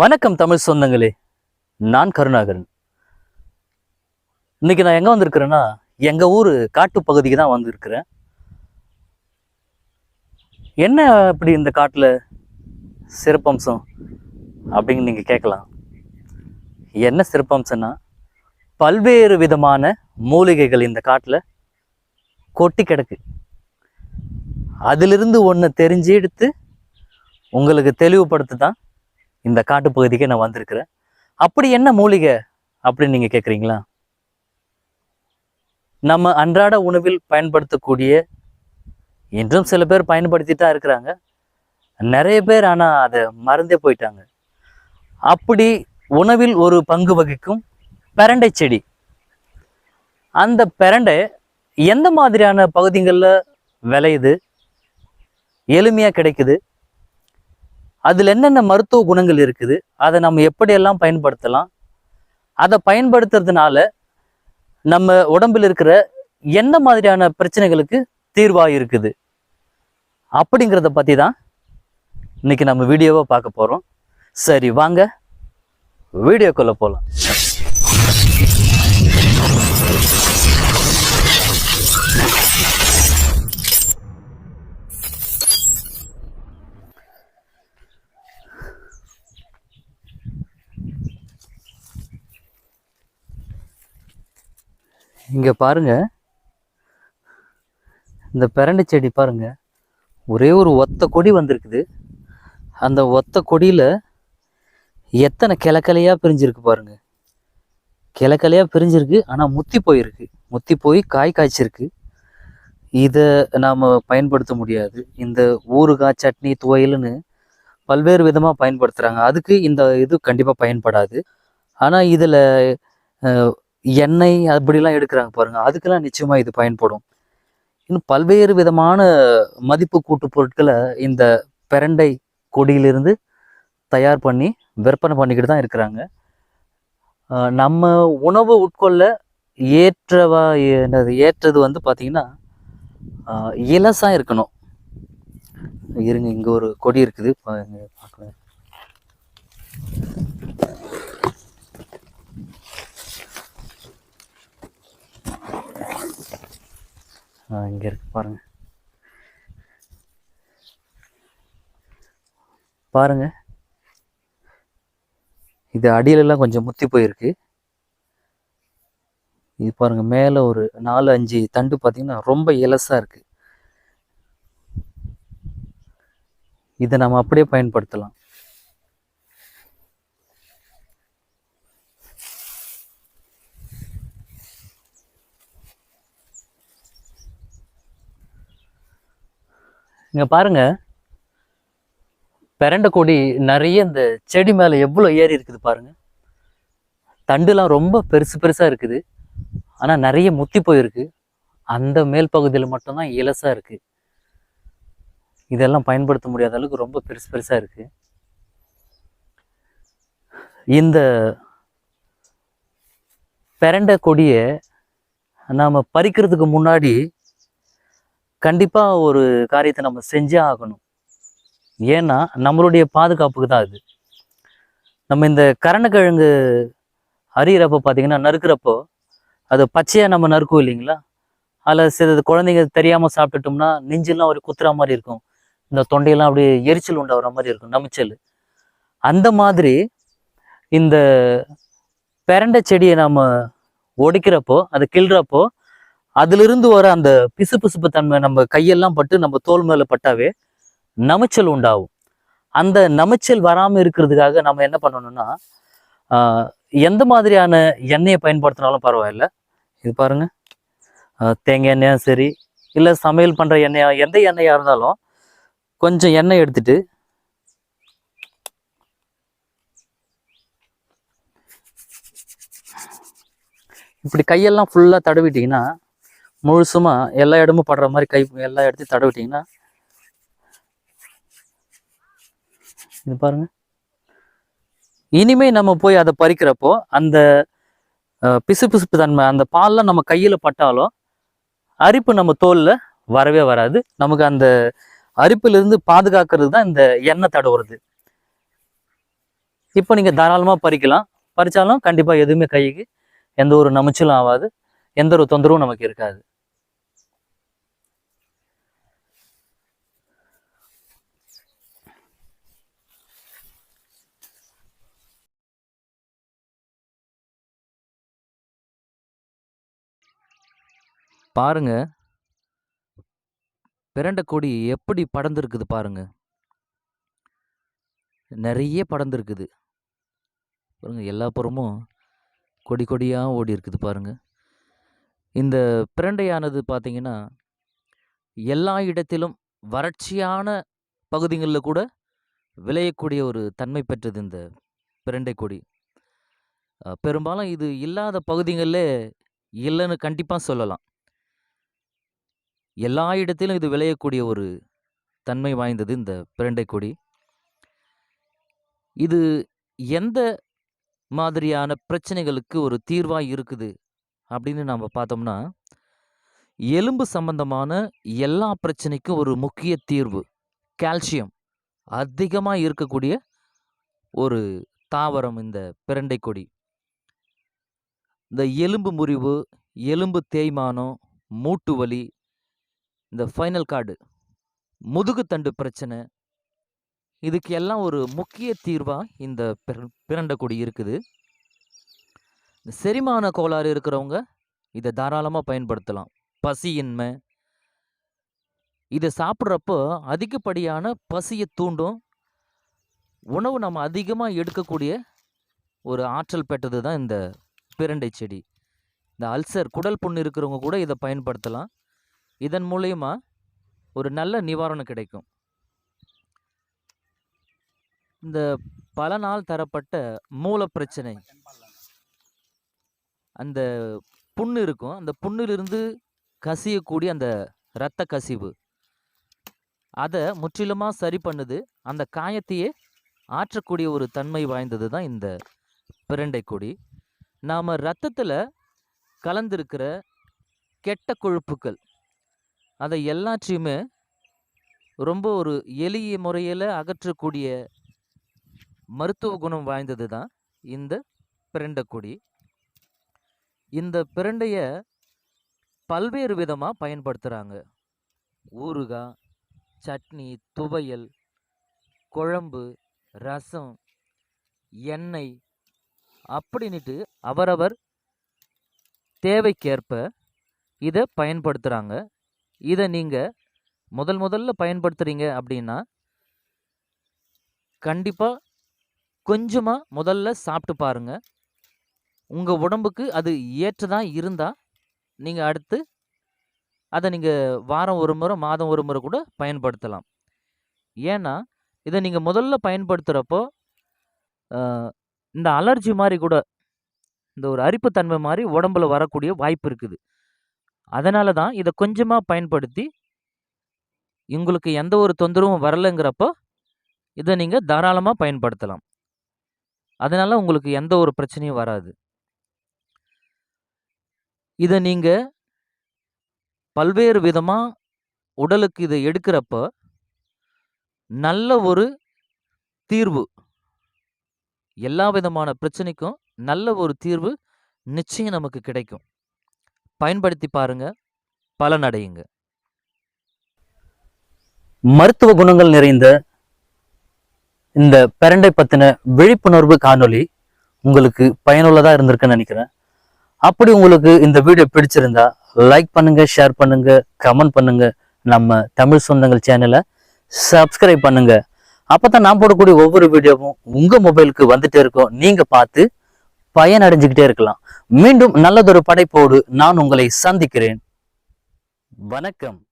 வணக்கம் தமிழ் சொந்தங்களே. நான் கருணாகரன். இன்னைக்கு நான் எங்கே வந்திருக்கிறேன்னா எங்கள் ஊர் காட்டு பகுதிக்கு தான் வந்திருக்கிறேன். என்ன இப்படி இந்த காட்டில் சிறப்பம்சம் அப்படின்னு நீங்கள் கேட்கலாம். என்ன சிறப்பம்சம்னா பல்வேறு விதமான மூலிகைகள் இந்த காட்டில் கொட்டி கிடக்கு. அதிலிருந்து ஒன்று தெரிஞ்சு எடுத்து உங்களுக்கு தெளிவுபடுத்து தான் இந்த காட்டுப்பகுதிக்கு நான் வந்திருக்கிறேன். அப்படி என்ன மூலிகை அப்படின்னு நீங்கள் கேட்குறீங்களா நம்ம அன்றாட உணவில் பயன்படுத்தக்கூடிய இன்றும் சில பேர் பயன்படுத்திட்டு தான் இருக்கிறாங்க. நிறைய பேர் ஆனால் அதை மறந்தே போயிட்டாங்க. அப்படி உணவில் ஒரு பங்கு வகிக்கும் பெரண்டை செடி. அந்த பெரண்டை எந்த மாதிரியான பகுதிகளில் விளையுது? எளிமையாக கிடைக்குது? அதில் என்னென்ன மருத்துவ குணங்கள் இருக்குது? அதை நம்ம எப்படியெல்லாம் பயன்படுத்தலாம்? அதை பயன்படுத்துறதுனால நம்ம உடம்பில் இருக்கிற என்ன மாதிரியான பிரச்சனைகளுக்கு தீர்வாக இருக்குது? அப்படிங்கிறத பற்றி தான் இன்னைக்கு நம்ம வீடியோவை பார்க்க போகிறோம் சரி வாங்க. வீடியோக்குள்ளே போகலாம் இங்கே பாருங்க. இந்த பிரண்டை செடி பாருங்கள் ஒரே ஒரு ஒத்த கொடி வந்திருக்குது. அந்த ஒத்த கொடியில் எத்தனை கிளக்கலையாக பிரிஞ்சிருக்கு பாருங்கள் கிளக்கலையாக பிரிஞ்சிருக்கு ஆனால் முத்தி போயிருக்கு. முத்தி போய் காய் காய்ச்சிருக்கு. இதை நாம் பயன்படுத்த முடியாது. இந்த ஊறுகாய் சட்னி துவையல்னு பல்வேறு விதமாக பயன்படுத்துகிறாங்க அதுக்கு இந்த இது கண்டிப்பாக பயன்படாது. ஆனால் இதில் எண்ணெய் அப்படிலாம் எடுக்கிறாங்க பாருங்க. அதுக்கெல்லாம் நிச்சயமாக இது பயன்படும். இன்னும் பல்வேறு விதமான மதிப்பு கூட்டு பொருட்களை இந்த பெரண்டை கொடியிலிருந்து தயார் பண்ணி விற்பனை பண்ணிக்கிட்டு தான் இருக்கிறாங்க. நம்ம உணவு உட்கொள்ள ஏற்றவா என்னது ஏற்றது வந்து பார்த்திங்கன்னா இலசாக இருக்கணும். இருங்க இங்கே ஒரு கொடி இருக்குது. பாருங்க, இங்கே இருக்கு பாருங்க. பாருங்க. இது அடியிலலாம் கொஞ்சம் முத்தி போயிருக்கு. இது பாருங்க மேலே ஒரு நாலு அஞ்சு தண்டு பார்த்தீங்கன்னா ரொம்ப இலசாக இருக்குது இதை நம்ம அப்படியே பயன்படுத்தலாம். இங்கே பாருங்க. பிரண்டை கொடி நிறைய இந்த செடி மேலே எவ்வளோ ஏறி இருக்குது பாருங்கள் தண்டுலாம் ரொம்ப பெருசு பெருசாக இருக்குது. ஆனால் நிறைய முத்தி போயிருக்கு. அந்த மேல் பகுதியில் மட்டும்தான் இலசாக இருக்குது இதெல்லாம் பயன்படுத்த முடியாத அளவுக்கு ரொம்ப பெருசு பெருசாக இருக்குது இந்த பிரண்டை கொடியை நாம் பறிக்கிறதுக்கு முன்னாடி கண்டிப்பாக ஒரு காரியத்தை நம்ம செஞ்சே ஆகணும். ஏன்னா நம்மளுடைய பாதுகாப்புக்கு தான் அது. நம்ம இந்த கரணக்கிழங்கு அறியிறப்போ பார்த்தீங்கன்னா நறுக்கிறப்போ அது பச்சையாக நம்ம நறுக்கும் இல்லைங்களா? அதில் சில குழந்தைங்க தெரியாமல் சாப்பிட்டுட்டோம்னா நெஞ்செல்லாம் ஒரு குத்துற மாதிரி இருக்கும். இந்த தொண்டையெல்லாம் அப்படியே எரிச்சல் உண்டாகிற மாதிரி இருக்கும் நமிச்சல். அந்த மாதிரி இந்த பிரண்டை செடியை நம்ம ஒடிக்கிறப்போ அதை கிள்றப்போ அதிலிருந்து வர அந்த பிசு பிசுப்பு தன்மை நம்ம கையெல்லாம் பட்டு நம்ம தோல் மேலே பட்டாவே நமைச்சல் உண்டாகும். அந்த நமைச்சல் வராமல் இருக்கிறதுக்காக நம்ம என்ன பண்ணணும்னா எந்த மாதிரியான எண்ணெயை பயன்படுத்தினாலும் பரவாயில்ல. இது பாருங்க. தேங்காய் எண்ணெயும் சரி இல்லை சமையல் பண்ணுற எண்ணெயா எந்த எண்ணெயாக இருந்தாலும் கொஞ்சம் எண்ணெய் எடுத்துட்டு இப்படி கையெல்லாம் ஃபுல்லாக தடவிட்டிங்கன்னா முழுசுமா எல்லா இடமும் படுற மாதிரி கை எல்லா இடத்தையும் தடவிட்டிங்கன்னா இது பாருங்க. இனிமே நம்ம போய் அதை பறிக்கிறப்போ அந்த பிசு பிசுப்பு தன்மை அந்த பால்லாம் நம்ம கையில பட்டாலும் அரிப்பு நம்ம தோல்ல வரவே வராது. நமக்கு அந்த அரிப்பிலிருந்து பாதுகாக்கிறது தான் இந்த எண்ணெய் தடவுறது. இப்போ நீங்கள் தாராளமாக பறிக்கலாம். பறிச்சாலும் கண்டிப்பாக எதுவுமே கைக்கு எந்த ஒரு நமைச்சலும் ஆகாது. எந்த ஒரு தொந்தரவும் நமக்கு இருக்காது. பாருங்க. பிரண்ட கொடி எப்படி படர்ந்துருக்குது பாருங்க. நிறைய படர்ந்துருக்குது. பாருங்க எல்லா புறமும் கொடி கொடியாக ஓடி இருக்குது பாருங்க. இந்த பிரண்டையானது பார்த்தீங்கன்னா எல்லா இடத்திலும் வறட்சியான பகுதிகளில் கூட விளையக்கூடிய ஒரு தன்மை பெற்றது இந்த பிரண்டை கொடி. பெரும்பாலும் இது இல்லாத பகுதிகளில் இல்லைன்னு கண்டிப்பாக சொல்லலாம். எல்லா இடத்திலும் இது விளையக்கூடிய ஒரு தன்மை வாய்ந்தது இந்த பிரண்டை கொடி. இது எந்த மாதிரியான பிரச்சனைகளுக்கு ஒரு தீர்வாக இருக்குது அப்படின்னு நாம் பார்த்தோம்னா எலும்பு சம்பந்தமான எல்லா பிரச்சனைக்கும் ஒரு முக்கிய தீர்வு கால்சியம் அதிகமாக இருக்கக்கூடிய ஒரு தாவரம் இந்த பிரண்டை கொடி. இந்த எலும்பு முறிவு எலும்பு தேய்மானம் மூட்டு வலி இந்த ஃபைனல் கார்டு. முதுகுத்தண்டு பிரச்சனை. இதுக்கு எல்லாம் ஒரு முக்கிய தீர்வாக இந்த பிர- பிரண்டை கொடி இருக்குது. இந்த செரிமான கோளாறு இருக்கிறவங்க இதை தாராளமாக பயன்படுத்தலாம். பசியின்மை. இதை சாப்பிட்றப்போ அதிகப்படியான பசியை தூண்டும். உணவு நம்ம அதிகமாக எடுக்கக்கூடிய ஒரு ஆற்றல் பெற்றது தான் இந்த பிரண்டை செடி. இந்த அல்சர் குடல் புண்ணு இருக்கிறவங்க கூட இதை பயன்படுத்தலாம். இதன் மூலயமா ஒரு நல்ல நிவாரணம் கிடைக்கும். இந்த பல நாள் தரப்பட்ட மூல பிரச்சனை. அந்த புண்ணு இருக்கும். அந்த புண்ணிலிருந்து கசியக்கூடிய அந்த இரத்த கசிவு. அதை முற்றிலுமாக சரி பண்ணுது. அந்த காயத்தையே ஆற்றக்கூடிய ஒரு தன்மை வாய்ந்தது தான் இந்த பிரண்டை கொடி. நாம் ரத்தத்தில் கலந்திருக்கிற கெட்ட கொழுப்புக்கள் அதை எல்லாற்றையுமே ரொம்ப ஒரு எளிய முறையில் அகற்றக்கூடிய மருத்துவ குணம் வாய்ந்தது தான் இந்த பிரண்டை கொடி. இந்த பிரண்டைய பல்வேறு விதமாக பயன்படுத்துகிறாங்க ஊறுகாய் சட்னி துவையல் குழம்பு ரசம் எண்ணெய் அப்படின்ட்டு அவரவர் தேவைக்கேற்ப இதை பயன்படுத்துகிறாங்க இதை நீங்கள் முதல் முதல்ல பயன்படுத்துகிறீங்க அப்படின்னா கண்டிப்பாக கொஞ்சமாக முதல்ல சாப்பிட்டு பாருங்கள் உங்கள் உடம்புக்கு அது ஏற்றதாக இருந்தால் நீங்கள் அடுத்து அதை நீங்கள் வாரம் ஒரு முறை மாதம் ஒரு முறை கூட பயன்படுத்தலாம். ஏன்னா இதை நீங்கள் முதல்ல பயன்படுத்துகிறப்போ இந்த அலர்ஜி மாதிரி கூட இந்த ஒரு அரிப்புத்தன்மை மாதிரி உடம்புல வரக்கூடிய வாய்ப்பு இருக்குது. அதனால தான் இதை கொஞ்சமாக பயன்படுத்தி உங்களுக்கு எந்த ஒரு தொந்தரவும் வரலைங்கிறப்போ இதை நீங்கள் தாராளமாக பயன்படுத்தலாம். அதனால உங்களுக்கு எந்த ஒரு பிரச்சனையும் வராது. இதை நீங்கள் பல்வேறு விதமாக உடலுக்கு இதை எடுக்கிறப்போ நல்ல ஒரு தீர்வு எல்லா விதமான பிரச்சனைக்கும் நல்ல ஒரு தீர்வு நிச்சயம் நமக்கு கிடைக்கும். பயன்படுத்தி பாருங்க பலனடையுங்க. மருத்துவ குணங்கள் நிறைந்த இந்த பிரண்டை பத்தின விழிப்புணர்வு காணொளி உங்களுக்கு பயனுள்ளதா இருந்திருக்குன்னு நினைக்கிறேன். அப்படி உங்களுக்கு இந்த வீடியோ பிடிச்சிருந்தா லைக் பண்ணுங்க ஷேர் பண்ணுங்க கமெண்ட் பண்ணுங்க. நம்ம தமிழ் சொந்தங்கள் சேனலை சப்ஸ்கிரைப் பண்ணுங்க. அப்பதான் நான் போடக்கூடிய ஒவ்வொரு வீடியோவும் உங்க மொபைலுக்கு வந்துட்டே இருக்கும். நீங்க பார்த்து பயனடைஞ்சுக்கிட்டே இருக்கலாம். மீண்டும் நல்லதொரு படைப்போடு நான் உங்களை சந்திக்கிறேன். வணக்கம்.